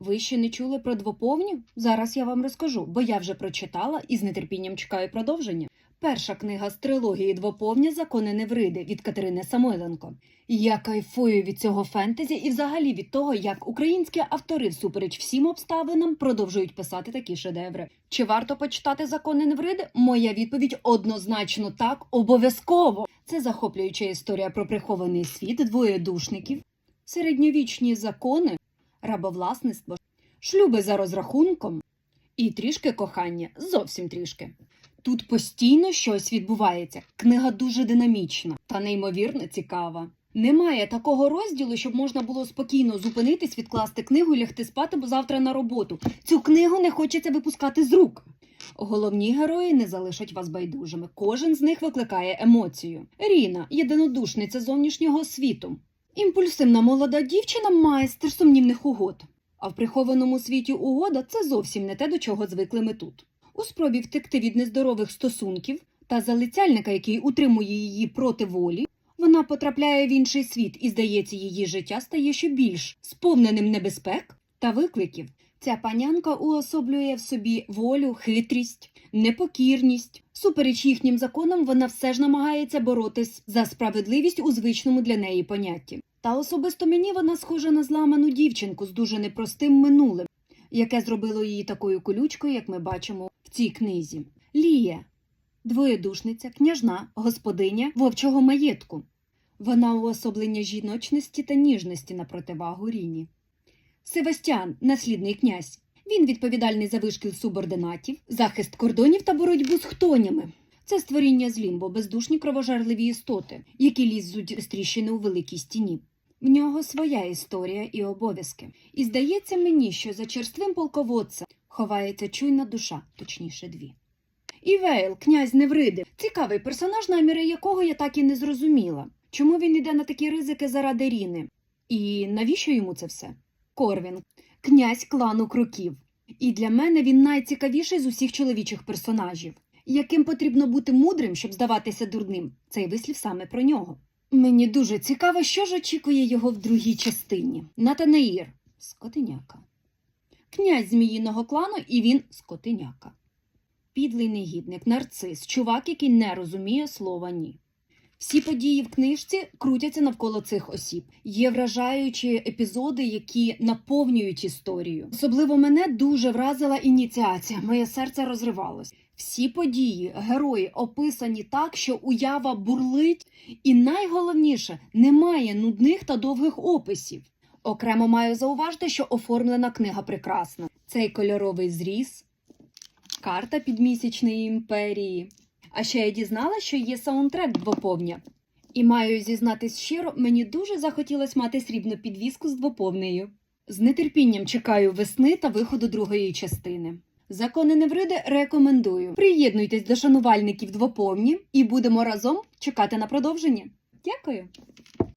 Ви ще не чули про двоповню? Зараз я вам розкажу, бо я вже прочитала і з нетерпінням чекаю продовження. Перша книга з трилогії двоповня Закони Невриди від Катерини Самойленко. Я кайфую від цього фентезі і взагалі від того, як українські автори всупереч всім обставинам продовжують писати такі шедеври. Чи варто почитати закони Невриди? Моя відповідь однозначно так, обов'язково. Це захоплююча історія про прихований світ двоєдушників, середньовічні закони, рабовласництво, шлюби за розрахунком і трішки кохання, зовсім трішки. Тут постійно щось відбувається. Книга дуже динамічна та неймовірно цікава. Немає такого розділу, щоб можна було спокійно зупинитись, відкласти книгу і лягти спати, бо завтра на роботу. Цю книгу не хочеться випускати з рук. Головні герої не залишать вас байдужими. Кожен з них викликає емоцію. Ріна єдинодушниця зовнішнього світу. Імпульсивна молода дівчина майстер сумнівних угод. А в прихованому світі угода це зовсім не те, до чого звикли ми тут. У спробі втекти від нездорових стосунків та залицяльника, який утримує її проти волі, вона потрапляє в інший світ і, здається, її життя стає ще більш сповненим небезпек та викликів. Ця панянка уособлює в собі волю, хитрість, непокірність. Супереч їхнім законам, вона все ж намагається боротись за справедливість у звичному для неї понятті. Та особисто мені вона схожа на зламану дівчинку з дуже непростим минулим, яке зробило її такою колючкою, як ми бачимо в цій книзі. Лія двоєдушниця, княжна, господиня вовчого маєтку. Вона уособлення жіночності та ніжності на противагу Ріні. Севастіан, наслідний князь. Він відповідальний за вишкіл субординатів, захист кордонів та боротьбу з хтонями. Це створіння з лімбо, бездушні кровожерливі істоти, які лізуть з тріщини у великій стіні. В нього своя історія і обов'язки. І здається мені, що за черствим полководцем ховається чуйна душа, точніше дві. І Вейл, князь Невриди, цікавий персонаж, наміри якого я так і не зрозуміла. Чому він йде на такі ризики заради Ріни? І навіщо йому це все? Корвін, князь клану кроків. І для мене він найцікавіший з усіх чоловічих персонажів. Яким потрібно бути мудрим, щоб здаватися дурним? Цей вислів саме про нього. Мені дуже цікаво, що ж очікує його в другій частині. Натанаїр скотиняка. Князь зміїного клану, і він скотиняка. Підлий негідник, нарцис, чувак, який не розуміє слова ні. Всі події в книжці крутяться навколо цих осіб. Є вражаючі епізоди, які наповнюють історію. Особливо мене дуже вразила ініціація. Моє серце розривалось. Всі події, герої описані так, що уява бурлить, і найголовніше немає нудних та довгих описів. Окремо маю зауважити, що оформлена книга прекрасна. Цей кольоровий зріз, карта підмісячної імперії. А ще я дізналася, що є саундтрек двоповня. І маю зізнатись щиро, мені дуже захотілося мати срібну підвіску з двоповнею. З нетерпінням чекаю весни та виходу другої частини. Закони Невриди рекомендую. Приєднуйтесь до шанувальників двоповні і будемо разом чекати на продовження. Дякую!